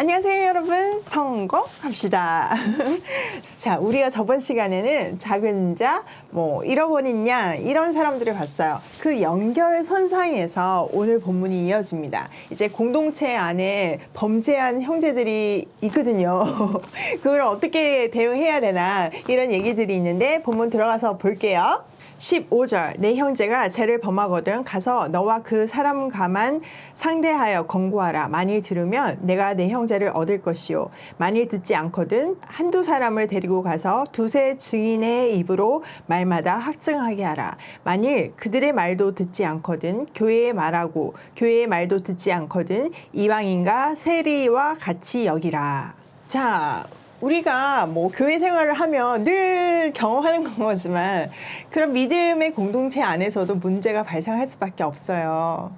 안녕하세요, 여러분. 성공합시다. 자, 우리가 저번 시간에는 작은 자, 뭐, 잃어버린 양, 이런 사람들을 봤어요. 그 연결 선상에서 오늘 본문이 이어집니다. 이제 공동체 안에 범죄한 형제들이 있거든요. 그걸 어떻게 대응해야 되나, 이런 얘기들이 있는데, 본문 들어가서 볼게요. 15절. 내 형제가 죄를 범하거든 가서 너와 그 사람 가만 상대하여 권고하라. 만일 들으면 내가 내 형제를 얻을 것이요. 만일 듣지 않거든 한두 사람을 데리고 가서 두세 증인의 입으로 말마다 확증하게 하라. 만일 그들의 말도 듣지 않거든 교회의 말하고 교회의 말도 듣지 않거든 이방인과 세리와 같이 여기라. 자 우리가 뭐 교회 생활을 하면 늘 경험하는 거지만 그런 믿음의 공동체 안에서도 문제가 발생할 수밖에 없어요.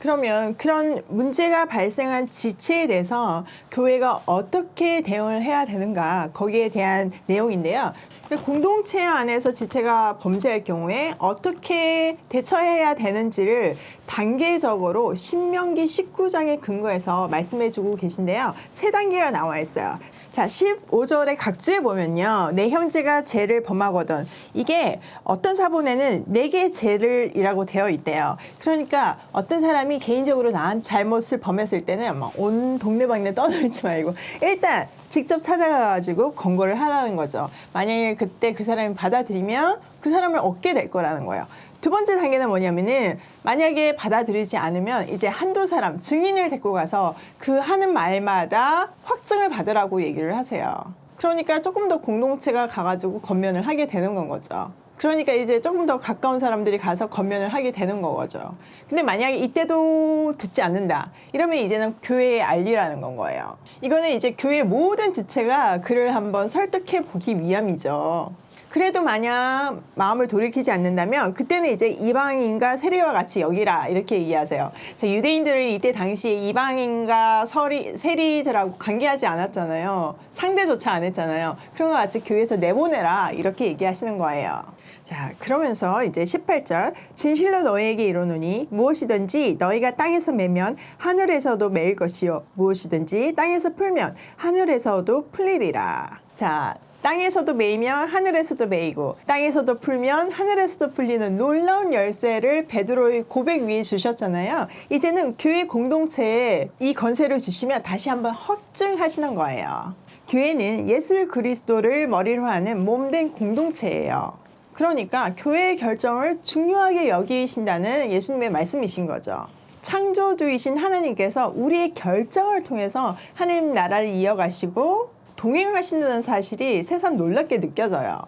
그러면 그런 문제가 발생한 지체에 대해서 교회가 어떻게 대응을 해야 되는가 거기에 대한 내용인데요. 공동체 안에서 지체가 범죄할 경우에 어떻게 대처해야 되는지를 단계적으로 신명기 19장에 근거해서 말씀해 주고 계신데요. 세 단계가 나와 있어요. 자, 15절의 각주에 보면요. 내 형제가 죄를 범하거든. 이게 어떤 사본에는 내게 죄를이라고 되어 있대요. 그러니까 어떤 사람이 개인적으로 나한 잘못을 범했을 때는 막 온 동네방네 떠들지 말고 일단 직접 찾아가가지고 권고를 하라는 거죠. 만약에 그때 그 사람이 받아들이면 그 사람을 얻게 될 거라는 거예요. 두 번째 단계는 뭐냐면은 만약에 받아들이지 않으면 이제 한두 사람 증인을 데리고 가서 그 하는 말마다 확증을 받으라고 얘기를 하세요. 그러니까 조금 더 공동체가 가가지고 건면을 하게 되는 건 거죠. 그러니까 이제 조금 더 가까운 사람들이 가서 건면을 하게 되는 거죠. 근데 만약에 이때도 듣지 않는다. 이러면 이제는 교회에 알리라는 건 거예요. 이거는 이제 교회 모든 지체가 그를 한번 설득해 보기 위함이죠. 그래도 만약 마음을 돌이키지 않는다면 그때는 이제 이방인과 세리와 같이 여기라 이렇게 얘기하세요. 자, 유대인들은 이때 당시에 이방인과 서리, 세리들하고 관계하지 않았잖아요. 상대조차 안 했잖아요. 그런 거 같이 교회에서 내보내라 이렇게 얘기하시는 거예요. 자, 그러면서 이제 18절 진실로 너희에게 이르노니 무엇이든지 너희가 땅에서 매면 하늘에서도 매일 것이요 무엇이든지 땅에서 풀면 하늘에서도 풀리리라. 자, 땅에서도 매이면 하늘에서도 매이고 땅에서도 풀면 하늘에서도 풀리는 놀라운 열쇠를 베드로의 고백 위에 주셨잖아요. 이제는 교회 공동체에 이 건세를 주시면 다시 한번 확증하시는 거예요. 교회는 예수 그리스도를 머리로 하는 몸된 공동체예요. 그러니까 교회의 결정을 중요하게 여기신다는 예수님의 말씀이신 거죠. 창조주이신 하나님께서 우리의 결정을 통해서 하나님 나라를 이어가시고 동행하신다는 사실이 새삼 놀랍게 느껴져요.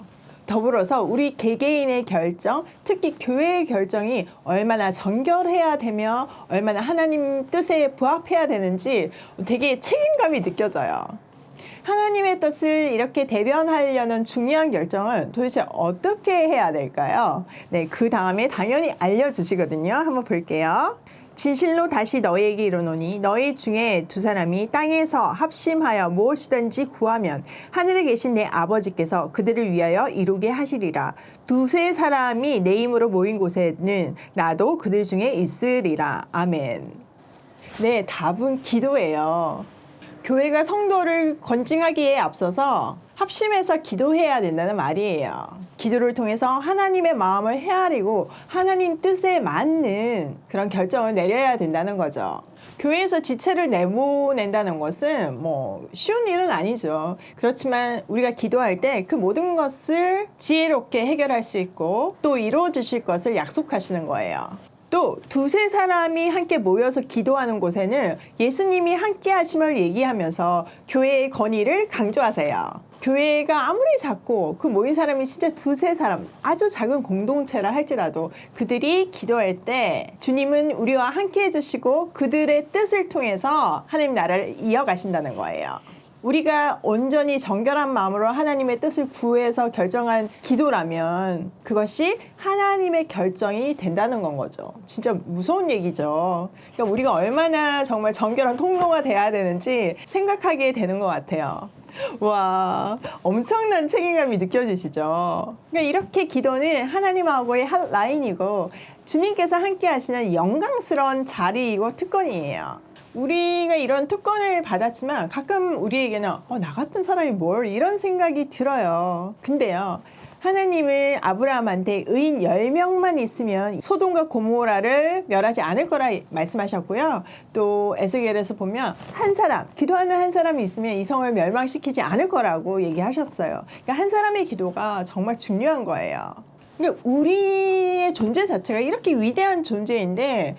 더불어서 우리 개개인의 결정, 특히 교회의 결정이 얼마나 정결해야 되며 얼마나 하나님 뜻에 부합해야 되는지 되게 책임감이 느껴져요. 하나님의 뜻을 이렇게 대변하려는 중요한 결정은 도대체 어떻게 해야 될까요? 네, 그 다음에 당연히 알려주시거든요. 한번 볼게요. 진실로 다시 너희에게 이르노니 너희 중에 두 사람이 땅에서 합심하여 무엇이든지 구하면 하늘에 계신 내 아버지께서 그들을 위하여 이루게 하시리라 두세 사람이 내 힘으로 모인 곳에는 나도 그들 중에 있으리라 아멘 네 답은 기도예요 교회가 성도를 건징하기에 앞서서 합심해서 기도해야 된다는 말이에요. 기도를 통해서 하나님의 마음을 헤아리고 하나님 뜻에 맞는 그런 결정을 내려야 된다는 거죠. 교회에서 지체를 내보낸다는 것은 뭐 쉬운 일은 아니죠. 그렇지만 우리가 기도할 때 그 모든 것을 지혜롭게 해결할 수 있고 또 이루어 주실 것을 약속하시는 거예요. 또 두세 사람이 함께 모여서 기도하는 곳에는 예수님이 함께 하심을 얘기하면서 교회의 권위를 강조하세요. 교회가 아무리 작고 그 모인 사람이 진짜 두세 사람 아주 작은 공동체라 할지라도 그들이 기도할 때 주님은 우리와 함께 해주시고 그들의 뜻을 통해서 하나님 나라를 이어가신다는 거예요. 우리가 온전히 정결한 마음으로 하나님의 뜻을 구해서 결정한 기도라면 그것이 하나님의 결정이 된다는 건 거죠. 진짜 무서운 얘기죠. 그러니까 우리가 얼마나 정말 정결한 통로가 돼야 되는지 생각하게 되는 것 같아요. 와, 엄청난 책임감이 느껴지시죠? 그러니까 이렇게 기도는 하나님하고의 한 라인이고 주님께서 함께 하시는 영광스러운 자리이고 특권이에요. 우리가 이런 특권을 받았지만 가끔 우리에게는 어, 나 같은 사람이 뭘 이런 생각이 들어요. 근데요. 하나님은 아브라함한테 의인 10명만 있으면 소돔과 고모라를 멸하지 않을 거라 말씀하셨고요. 또 에스겔에서 보면 한 사람, 기도하는 한 사람이 있으면 이 성을 멸망시키지 않을 거라고 얘기하셨어요. 그러니까 한 사람의 기도가 정말 중요한 거예요. 그러니까 우리의 존재 자체가 이렇게 위대한 존재인데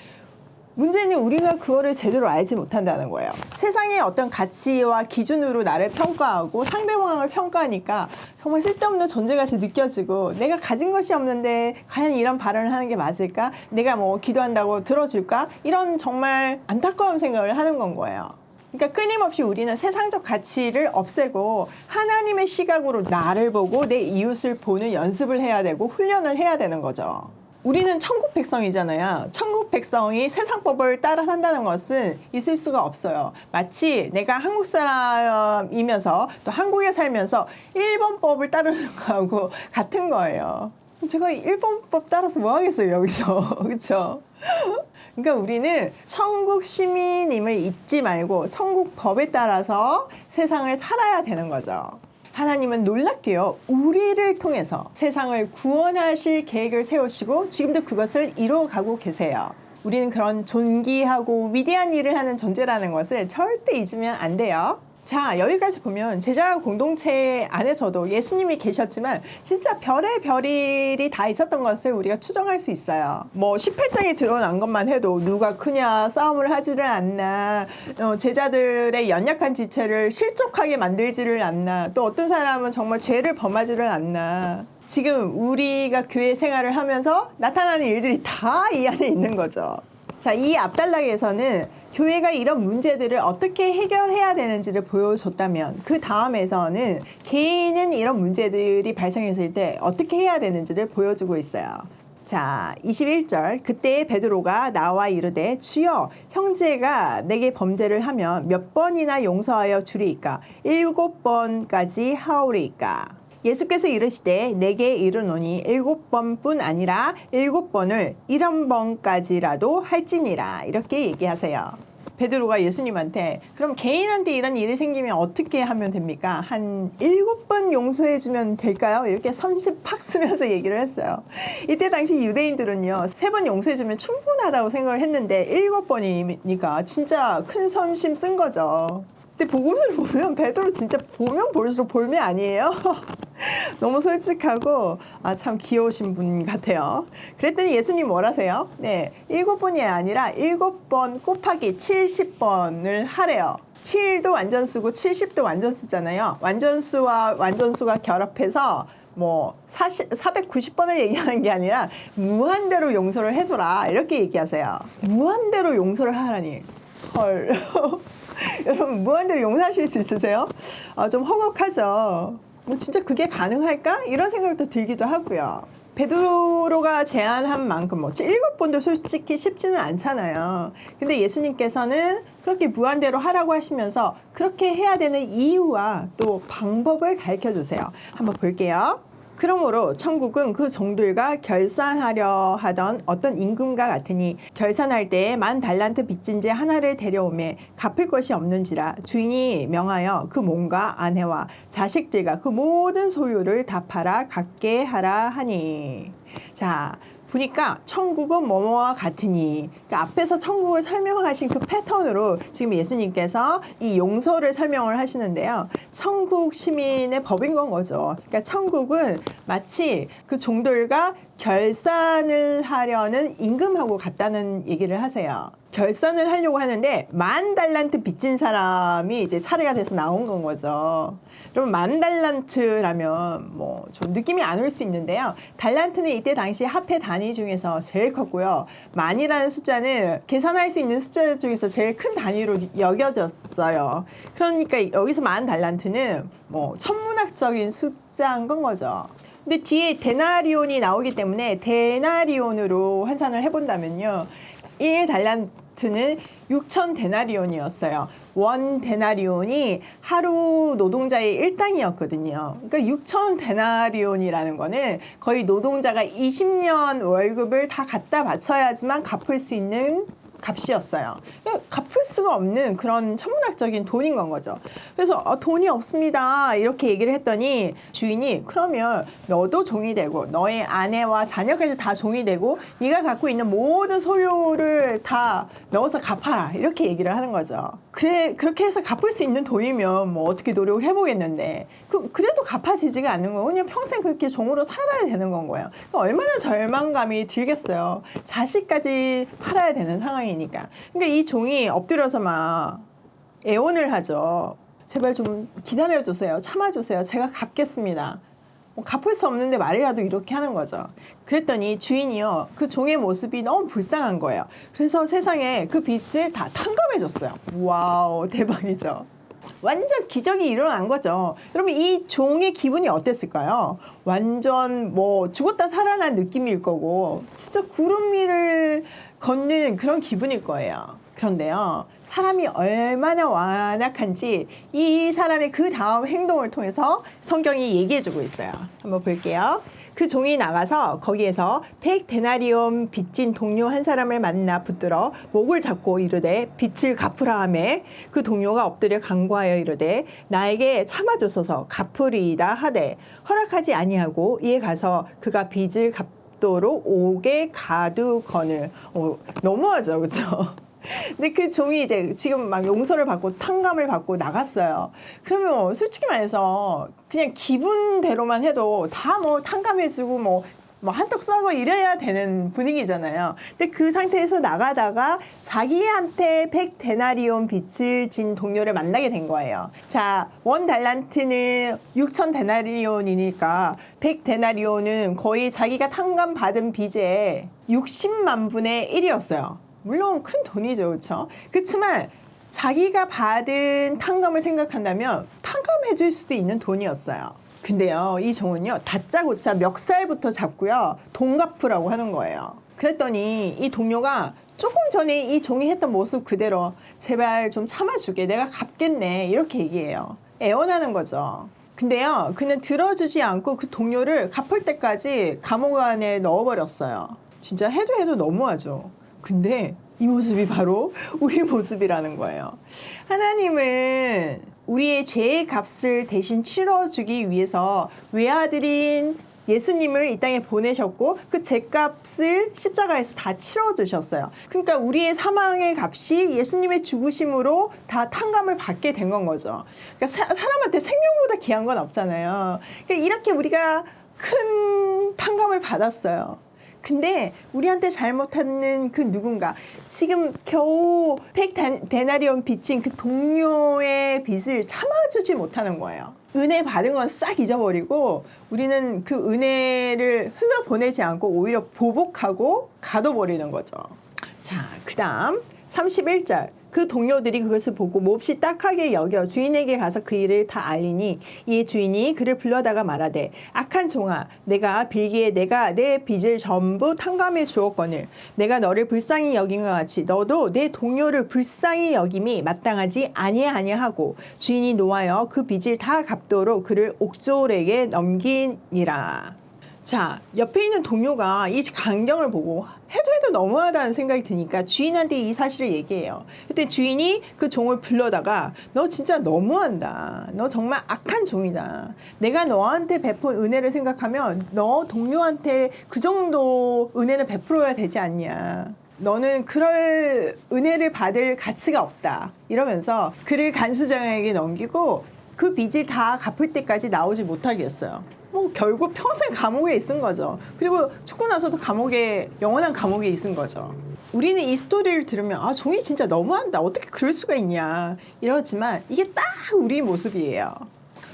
문제는 우리가 그거를 제대로 알지 못한다는 거예요. 세상의 어떤 가치와 기준으로 나를 평가하고 상대방을 평가하니까 정말 쓸데없는 존재같이 느껴지고 내가 가진 것이 없는데 과연 이런 발언을 하는 게 맞을까? 내가 뭐 기도한다고 들어줄까? 이런 정말 안타까운 생각을 하는 건 거예요. 그러니까 끊임없이 우리는 세상적 가치를 없애고 하나님의 시각으로 나를 보고 내 이웃을 보는 연습을 해야 되고 훈련을 해야 되는 거죠. 우리는 천국 백성이잖아요. 천국 백성이 세상법을 따라 산다는 것은 있을 수가 없어요. 마치 내가 한국 사람이면서 또 한국에 살면서 일본법을 따르는 거하고 같은 거예요. 제가 일본법 따라서 뭐 하겠어요, 여기서. 그렇죠? 그러니까 우리는 천국 시민임을 잊지 말고 천국 법에 따라서 세상을 살아야 되는 거죠. 하나님은 놀랍게요. 우리를 통해서 세상을 구원하실 계획을 세우시고 지금도 그것을 이루어가고 계세요. 우리는 그런 존귀하고 위대한 일을 하는 존재라는 것을 절대 잊으면 안 돼요. 자, 여기까지 보면 제자 공동체 안에서도 예수님이 계셨지만 진짜 별의 별일이 다 있었던 것을 우리가 추정할 수 있어요. 뭐 18장에 드러난 것만 해도 누가 크냐 싸움을 하지를 않나 어, 제자들의 연약한 지체를 실족하게 만들지를 않나 또 어떤 사람은 정말 죄를 범하지를 않나 지금 우리가 교회 생활을 하면서 나타나는 일들이 다 이 안에 있는 거죠. 자, 이 앞달락에서는 교회가 이런 문제들을 어떻게 해결해야 되는지를 보여줬다면 그 다음에서는 개인은 이런 문제들이 발생했을 때 어떻게 해야 되는지를 보여주고 있어요. 자, 21절. 그때 베드로가 나와 이르되 주여 형제가 내게 범죄를 하면 몇 번이나 용서하여 주리이까? 일곱 번까지 하오리이까? 예수께서 이르시되 내게 이르노니 일곱 번뿐 아니라 일곱 번을 일흔 번까지라도 할지니라 이렇게 얘기하세요. 베드로가 예수님한테 그럼 개인한테 이런 일이 생기면 어떻게 하면 됩니까? 한 일곱 번 용서해 주면 될까요? 이렇게 선심 팍 쓰면서 얘기를 했어요. 이때 당시 유대인들은요 세 번 용서해 주면 충분하다고 생각을 했는데 일곱 번이니까 진짜 큰 선심 쓴 거죠. 근데 복음서를 보면 베드로 진짜 보면 볼수록 볼매 아니에요? 너무 솔직하고 아, 참 귀여우신 분 같아요. 그랬더니 예수님 뭐라세요? 네, 일곱 번이 아니라 일곱 번 곱하기 70번을 하래요. 7도 완전수고 70도 완전수잖아요. 완전수와 완전수가 결합해서 뭐 40, 490번을 얘기하는 게 아니라 무한대로 용서를 해줘라 이렇게 얘기하세요. 무한대로 용서를 하라니. 헐. 여러분 무한대로 용서하실 수 있으세요? 아, 좀 허걱하죠. 뭐 진짜 그게 가능할까? 이런 생각도 들기도 하고요. 베드로가 제안한 만큼 뭐 일곱 번도 솔직히 쉽지는 않잖아요. 근데 예수님께서는 그렇게 무한대로 하라고 하시면서 그렇게 해야 되는 이유와 또 방법을 가르쳐 주세요. 한번 볼게요. 그러므로 천국은 그 종들과 결산하려 하던 어떤 임금과 같으니 결산할 때에 만 달란트 빚진 자 하나를 데려오매 갚을 것이 없는지라 주인이 명하여 그 몸과 아내와 자식들과 그 모든 소유를 다 팔아 갖게 하라 하니. 자 보니까 천국은 뭐뭐와 같으니 그러니까 앞에서 천국을 설명하신 그 패턴으로 지금 예수님께서 이 용서를 설명을 하시는데요. 천국 시민의 법인 건 거죠. 그러니까 천국은 마치 그 종들과 결산을 하려는 임금하고 같다는 얘기를 하세요. 결산을 하려고 하는데 만 달란트 빚진 사람이 이제 차례가 돼서 나온 건 거죠. 그럼 만 달란트라면 뭐 좀 느낌이 안 올 수 있는데요. 달란트는 이때 당시 화폐 단위 중에서 제일 컸고요. 만이라는 숫자는 계산할 수 있는 숫자 중에서 제일 큰 단위로 여겨졌어요. 그러니까 여기서 만 달란트는 뭐 천문학적인 숫자인 건 거죠. 근데 뒤에 데나리온이 나오기 때문에 데나리온으로 환산을 해본다면요. 1 달란트 는 6천 데나리온이었어요. 원 데나리온이 하루 노동자의 일당이었거든요. 그러니까 6천 데나리온이라는 거는 거의 노동자가 20년 월급을 다 갖다 바쳐야지만 갚을 수 있는 값이었어요. 갚을 수가 없는 그런 천문학적인 돈인 건 거죠. 그래서 아, 돈이 없습니다. 이렇게 얘기를 했더니 주인이 그러면 너도 종이 되고 너의 아내와 자녀까지 다 종이 되고 네가 갖고 있는 모든 소유를 다 넣어서 갚아라. 이렇게 얘기를 하는 거죠. 그래 그렇게 해서 갚을 수 있는 돈이면 뭐 어떻게 노력을 해보겠는데 그, 그래도 갚아지지가 않는 거고 그냥 평생 그렇게 종으로 살아야 되는 건 거예요. 그러니까 얼마나 절망감이 들겠어요. 자식까지 팔아야 되는 상황이니까. 그러니까 이 종이 엎드려서 막 애원을 하죠. 제발 좀 기다려주세요. 참아주세요. 제가 갚겠습니다. 뭐 갚을 수 없는데 말이라도 이렇게 하는 거죠. 그랬더니 주인이요. 그 종의 모습이 너무 불쌍한 거예요. 그래서 세상에 그 빚을 다 탕감해 줬어요. 와우, 대박이죠. 완전 기적이 일어난 거죠. 여러분 이 종의 기분이 어땠을까요? 완전 뭐 죽었다 살아난 느낌일 거고 진짜 구름 위를 걷는 그런 기분일 거예요. 그런데요. 사람이 얼마나 완악한지 이 사람의 그 다음 행동을 통해서 성경이 얘기해 주고 있어요. 한번 볼게요. 그 종이 나가서 거기에서 백 데나리온 빚진 동료 한 사람을 만나 붙들어 목을 잡고 이르되 빚을 갚으라 하매 그 동료가 엎드려 간구하여 이르되 나에게 참아주소서 갚으리이다 하되 허락하지 아니하고 이에 가서 그가 빚을 갚도록 옥에 가두거늘 어, 너무하죠 그렇죠? 근데 그 종이 이제 지금 막 용서를 받고 탕감을 받고 나갔어요. 그러면 솔직히 말해서 그냥 기분대로만 해도 다 뭐 탕감해주고 뭐, 뭐 한턱 쏴고 이래야 되는 분위기잖아요. 근데 그 상태에서 나가다가 자기한테 100 데나리온 빚을 진 동료를 만나게 된 거예요. 자, 원 달란트는 6천 데나리온이니까 100 데나리온은 거의 자기가 탕감 받은 빚의 60만 분의 1이었어요. 물론 큰 돈이죠, 그렇죠? 그렇지만 자기가 받은 탕감을 생각한다면 탕감해줄 수도 있는 돈이었어요. 근데요, 이 종은요, 다짜고짜 멱살부터 잡고요, 돈 갚으라고 하는 거예요. 그랬더니 이 동료가 조금 전에 이 종이 했던 모습 그대로 제발 좀 참아주게, 내가 갚겠네, 이렇게 얘기해요. 애원하는 거죠. 근데요, 그는 들어주지 않고 그 동료를 갚을 때까지 감옥 안에 넣어버렸어요. 진짜 해도 해도 너무하죠. 근데 이 모습이 바로 우리 모습이라는 거예요. 하나님은 우리의 죄의 값을 대신 치러주기 위해서 외아들인 예수님을 이 땅에 보내셨고 그 죄값을 십자가에서 다 치러주셨어요. 그러니까 우리의 사망의 값이 예수님의 죽으심으로 다 탕감을 받게 된 건 거죠. 그러니까 사, 사람한테 생명보다 귀한 건 없잖아요. 그러니까 이렇게 우리가 큰 탕감을 받았어요. 근데 우리한테 잘못하는 그 누군가 지금 겨우 백 데나리온 빚진 그 동료의 빚을 참아주지 못하는 거예요. 은혜 받은 건 싹 잊어버리고 우리는 그 은혜를 흘러보내지 않고 오히려 보복하고 가둬버리는 거죠. 자, 그 다음 31절. 그 동료들이 그것을 보고 몹시 딱하게 여겨 주인에게 가서 그 일을 다 알리니 이 주인이 그를 불러다가 말하되 악한 종아 내가 빌기에 내가 내 빚을 전부 탕감해 주었거늘. 내가 너를 불쌍히 여긴 것 같이 너도 내 동료를 불쌍히 여김이 마땅하지 아니하냐하고 주인이 노하여 그 빚을 다 갚도록 그를 옥졸에게 넘기니라 자, 옆에 있는 동료가 이 광경을 보고 해도 해도 너무하다는 생각이 드니까 주인한테 이 사실을 얘기해요. 그때 주인이 그 종을 불러다가 너 진짜 너무한다. 너 정말 악한 종이다. 내가 너한테 베푼 은혜를 생각하면 너 동료한테 그 정도 은혜는 베풀어야 되지 않냐. 너는 그럴 은혜를 받을 가치가 없다. 이러면서 그를 간수장에게 넘기고 그 빚을 다 갚을 때까지 나오지 못하게 했어요. 뭐 결국 평생 감옥에 있은 거죠. 그리고 죽고 나서도 감옥에 영원한 감옥에 있은 거죠. 우리는 이 스토리를 들으면 아 종이 진짜 너무한다. 어떻게 그럴 수가 있냐 이러지만 이게 딱 우리 모습이에요.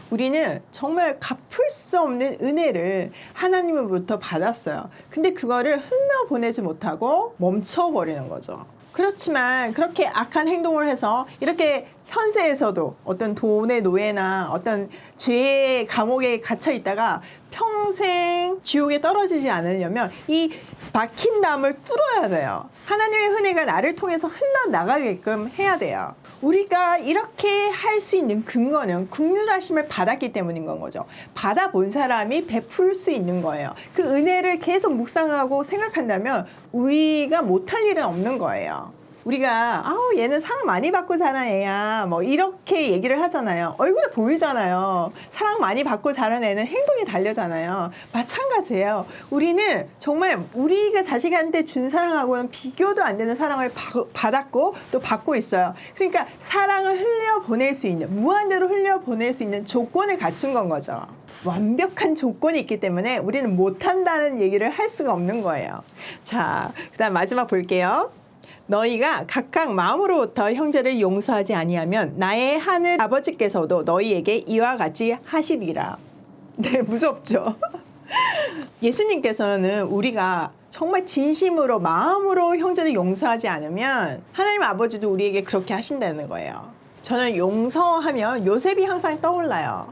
우리는 정말 갚을 수 없는 은혜를 하나님으로부터 받았어요. 근데 그거를 흘려보내지 못하고 멈춰버리는 거죠. 그렇지만 그렇게 악한 행동을 해서 이렇게 현세에서도 어떤 돈의 노예나 어떤 죄의 감옥에 갇혀 있다가 평생 지옥에 떨어지지 않으려면 이 막힌 담을 뚫어야 돼요. 하나님의 은혜가 나를 통해서 흘러나가게끔 해야 돼요. 우리가 이렇게 할 수 있는 근거는 국률하심을 받았기 때문인 건 거죠. 받아본 사람이 베풀 수 있는 거예요. 그 은혜를 계속 묵상하고 생각한다면 우리가 못할 일은 없는 거예요. 우리가 아우 얘는 사랑 많이 받고 자란 애야 뭐 이렇게 얘기를 하잖아요. 얼굴에 보이잖아요. 사랑 많이 받고 자란 애는 행동이 다르잖아요. 마찬가지예요. 우리는 정말 우리가 자식한테 준 사랑하고는 비교도 안 되는 사랑을 바- 받았고 또 받고 있어요. 그러니까 사랑을 흘려 보낼 수 있는 무한대로 흘려 보낼 수 있는 조건을 갖춘 건 거죠. 완벽한 조건이 있기 때문에 우리는 못한다는 얘기를 할 수가 없는 거예요. 자, 그 다음 마지막 볼게요. 너희가 각각 마음으로부터 형제를 용서하지 아니하면 나의 하늘 아버지께서도 너희에게 이와 같이 하시리라. 네, 무섭죠. 예수님께서는 우리가 정말 진심으로 마음으로 형제를 용서하지 않으면 하나님 아버지도 우리에게 그렇게 하신다는 거예요. 저는 용서하면 요셉이 항상 떠올라요.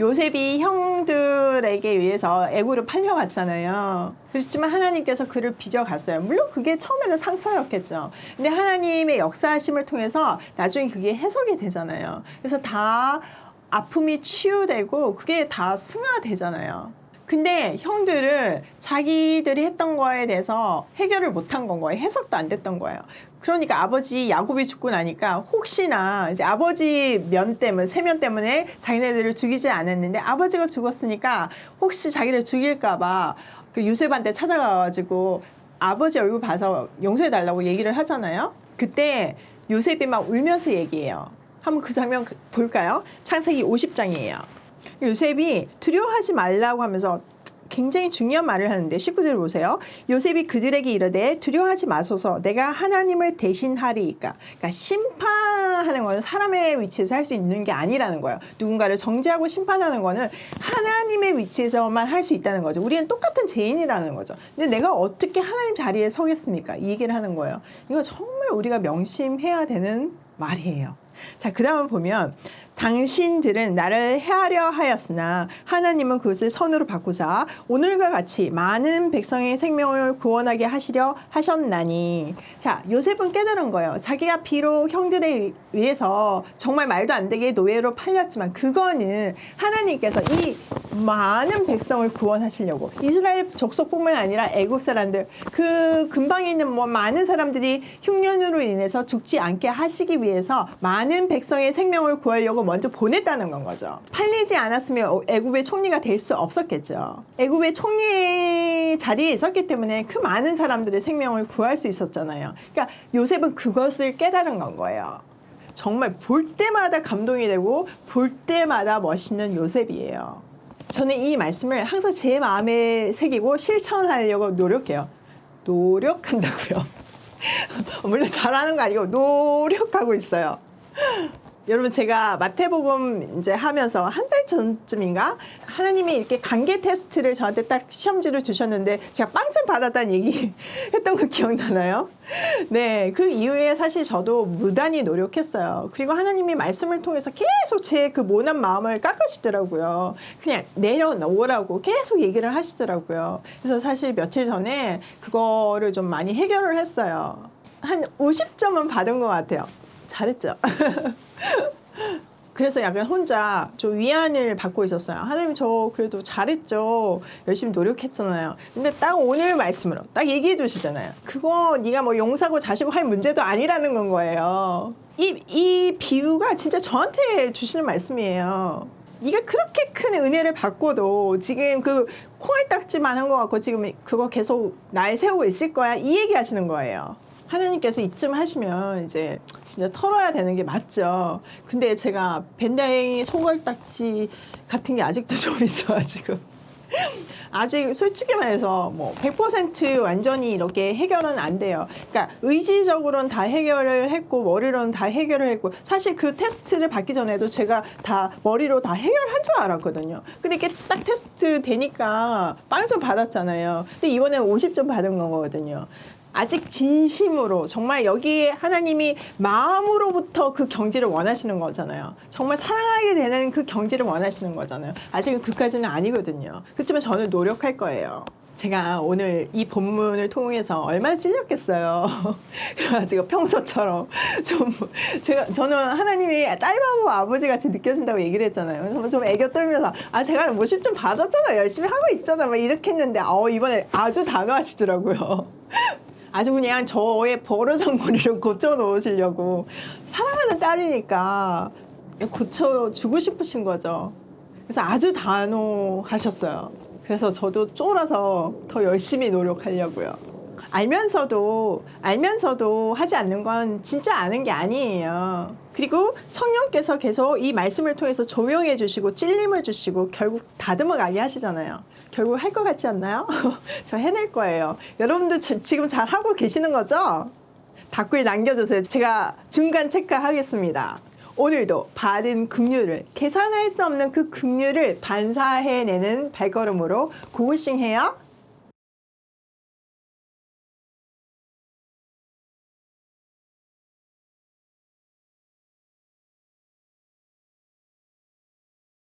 요셉이 형들에게 의해서 애구를 팔려갔잖아요. 그렇지만 하나님께서 그를 빚어갔어요. 물론 그게 처음에는 상처였겠죠. 근데 하나님의 역사하심을 통해서 나중에 그게 해석이 되잖아요. 그래서 다 아픔이 치유되고 그게 다 승화되잖아요. 근데 형들은 자기들이 했던 거에 대해서 해결을 못한 건 거예요. 해석도 안 됐던 거예요. 그러니까 아버지 야곱이 죽고 나니까 혹시나 이제 아버지 면 때문에 세면 때문에 자기네들을 죽이지 않았는데 아버지가 죽었으니까 혹시 자기를 죽일까봐 그 요셉한테 찾아가가지고 아버지 얼굴 봐서 용서해 달라고 얘기를 하잖아요. 그때 요셉이 막 울면서 얘기해요. 한번 그 장면 그- 볼까요? 창세기 50장이에요. 요셉이 두려워하지 말라고 하면서 굉장히 중요한 말을 하는데 19절 보세요. 요셉이 그들에게 이르되 두려워하지 마소서 내가 하나님을 대신하리이까. 그러니까 심판하는 거는 사람의 위치에서 할 수 있는 게 아니라는 거예요. 누군가를 정죄하고 심판하는 거는 하나님의 위치에서만 할 수 있다는 거죠. 우리는 똑같은 죄인이라는 거죠. 근데 내가 어떻게 하나님 자리에 서겠습니까? 이 얘기를 하는 거예요. 이거 정말 우리가 명심해야 되는 말이에요. 자, 그 다음을 보면 당신들은 나를 해하려 하였으나 하나님은 그것을 선으로 바꾸사 오늘과 같이 많은 백성의 생명을 구원하게 하시려 하셨나니. 자 요셉은 깨달은 거예요. 자기가 비록 형들에 의해서 정말 말도 안 되게 노예로 팔렸지만 그거는 하나님께서 이 많은 백성을 구원하시려고 이스라엘 족속뿐만 아니라 애굽 사람들 그 근방에 있는 뭐 많은 사람들이 흉년으로 인해서 죽지 않게 하시기 위해서 많은 백성의 생명을 구하려고 먼저 보냈다는 건 거죠. 팔리지 않았으면 애굽의 총리가 될 수 없었겠죠. 애굽의 총리 자리에 있었기 때문에 그 많은 사람들의 생명을 구할 수 있었잖아요. 그러니까 요셉은 그것을 깨달은 건 거예요. 정말 볼 때마다 감동이 되고 볼 때마다 멋있는 요셉이에요. 저는 이 말씀을 항상 제 마음에 새기고 실천하려고 노력해요. 노력한다고요. 물론 잘하는 거 아니고 노력하고 있어요. 여러분 제가 마태복음 이제 하면서 한 달 전쯤인가 하나님이 이렇게 관계 테스트를 저한테 딱 시험지를 주셨는데 제가 빵점 받았다는 얘기 했던 거 기억나나요? 네, 그 이후에 사실 저도 무단히 노력했어요. 그리고 하나님이 말씀을 통해서 계속 제 그 모난 마음을 깎으시더라고요. 그냥 내려놓으라고 계속 얘기를 하시더라고요. 그래서 사실 며칠 전에 그거를 좀 많이 해결을 했어요. 한 50점은 받은 것 같아요. 잘했죠. 그래서 약간 혼자 좀 위안을 받고 있었어요. 하나님 저 그래도 잘했죠. 열심히 노력했잖아요. 근데 딱 오늘 말씀으로 딱 얘기해 주시잖아요. 그거 네가 뭐 용사고 자시고 할 문제도 아니라는 건 거예요. 이, 이 비유가 진짜 저한테 주시는 말씀이에요. 네가 그렇게 큰 은혜를 받고도 지금 그 콩알딱지만 한 것 같고 지금 그거 계속 날 세우고 있을 거야 이 얘기 하시는 거예요. 하나님께서 이쯤 하시면 이제 진짜 털어야 되는 게 맞죠. 근데 제가 밴댕이 소갈딱지 같은 게 아직도 좀 있어가지고 아직 솔직히 말해서 뭐 100% 완전히 이렇게 해결은 안 돼요. 그러니까 의지적으로는 다 해결을 했고 머리로는 다 해결을 했고 사실 그 테스트를 받기 전에도 제가 다 머리로 다 해결한 줄 알았거든요. 근데 이게 딱 테스트 되니까 빵점 받았잖아요. 근데 이번에 50점 받은 거거든요. 아직 진심으로 정말 여기에 하나님이 마음으로부터 그 경지를 원하시는 거잖아요. 정말 사랑하게 되는 그 경지를 원하시는 거잖아요. 아직은 그까지는 아니거든요. 그렇지만 저는 노력할 거예요. 제가 오늘 이 본문을 통해서 얼마나 찔렸겠어요. 그래가지고 평소처럼 좀 제가 저는 하나님이 딸바보 아버지 같이 느껴진다고 얘기를 했잖아요. 그래서 좀 애교 떨면서 아 제가 뭐십 좀 받았잖아 열심히 하고 있잖아 막 이렇게 했는데 어 이번에 아주 단호하시더라고요. 아주 그냥 저의 버르장머리를 고쳐 놓으시려고 사랑하는 딸이니까 고쳐 주고 싶으신 거죠. 그래서 아주 단호하셨어요. 그래서 저도 쫄아서 더 열심히 노력하려고요. 알면서도 알면서도 하지 않는 건 진짜 아는 게 아니에요. 그리고 성령께서 계속 이 말씀을 통해서 조명해 주시고 찔림을 주시고 결국 다듬어 가게 하시잖아요. 결국 할 것 같지 않나요? 저 해낼 거예요. 여러분들 지- 지금 잘 하고 계시는 거죠? 댓글 남겨주세요. 제가 중간 체크하겠습니다. 오늘도 받은 긍휼을 계산할 수 없는 그 긍휼을 반사해내는 발걸음으로 고고싱해요.